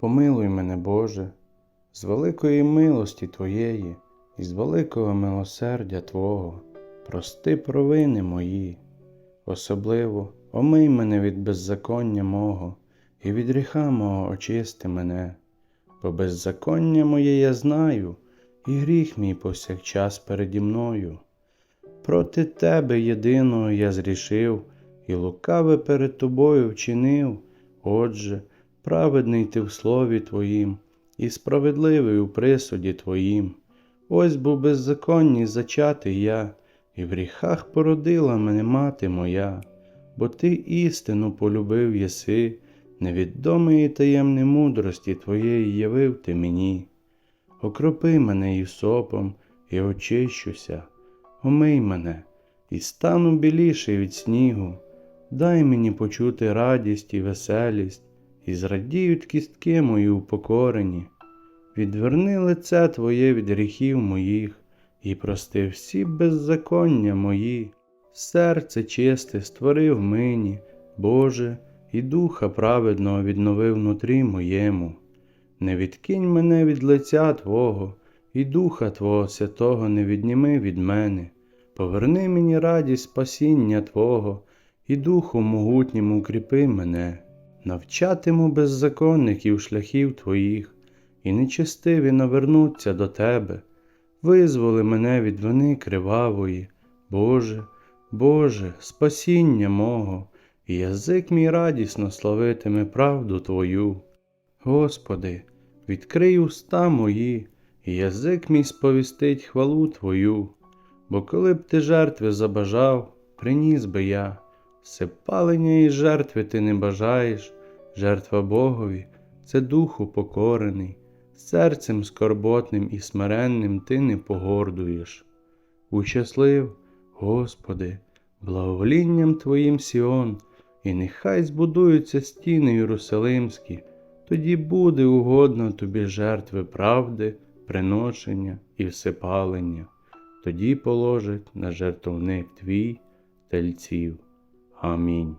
Помилуй мене, Боже, з великої милості Твоєї і з великого милосердя Твого, прости провини мої, особливо омий мене від беззаконня мого, і від гріха мого очисти мене, бо беззаконня моє я знаю, і гріх мій повсякчас переді мною. Проти Тебе єдиного я зрішив, і лукаве перед Тобою вчинив. Отже, праведний ти в слові Твоїм, і справедливий у присуді Твоїм. Ось був беззаконні зачатий я, і в гріхах породила мене мати моя, бо ти істину полюбив єси, невідомої таємни мудрості Твоєї явив ти мені. Окропи мене Ісопом, і очищуся, омий мене, і стану біліший від снігу. Дай мені почути радість і веселість, і зрадіють кістки мої упокорені. Відверни лице Твоє від гріхів моїх, і прости всі беззаконня мої. Серце чисте створив мені, Боже, і духа праведного віднови внутрі моєму. Не відкинь мене від лиця Твого, і духа Твого святого не відніми від мене. Поверни мені радість спасіння Твого, і духу могутнім укріпи мене, навчатиму беззаконників шляхів Твоїх, і нечестиві навернуться до Тебе. Визволи мене від вини кривавої, Боже, Боже, спасіння мого, і язик мій радісно славитиме правду Твою. Господи, відкрий уста мої, і язик мій сповістить хвалу Твою, бо коли б ти жертви забажав, приніс би я, всепалення і жертви ти не бажаєш, жертва Богові це духу покорений, серцем скорботним і смиренним ти не погордуєш. Ущаслив, Господи, благоволінням Твоїм Сіон, і нехай збудуються стіни Єрусалимські, тоді буде угодно тобі жертви правди, приношення і всепалення, тоді положить на жертовник твій тельців. Amin.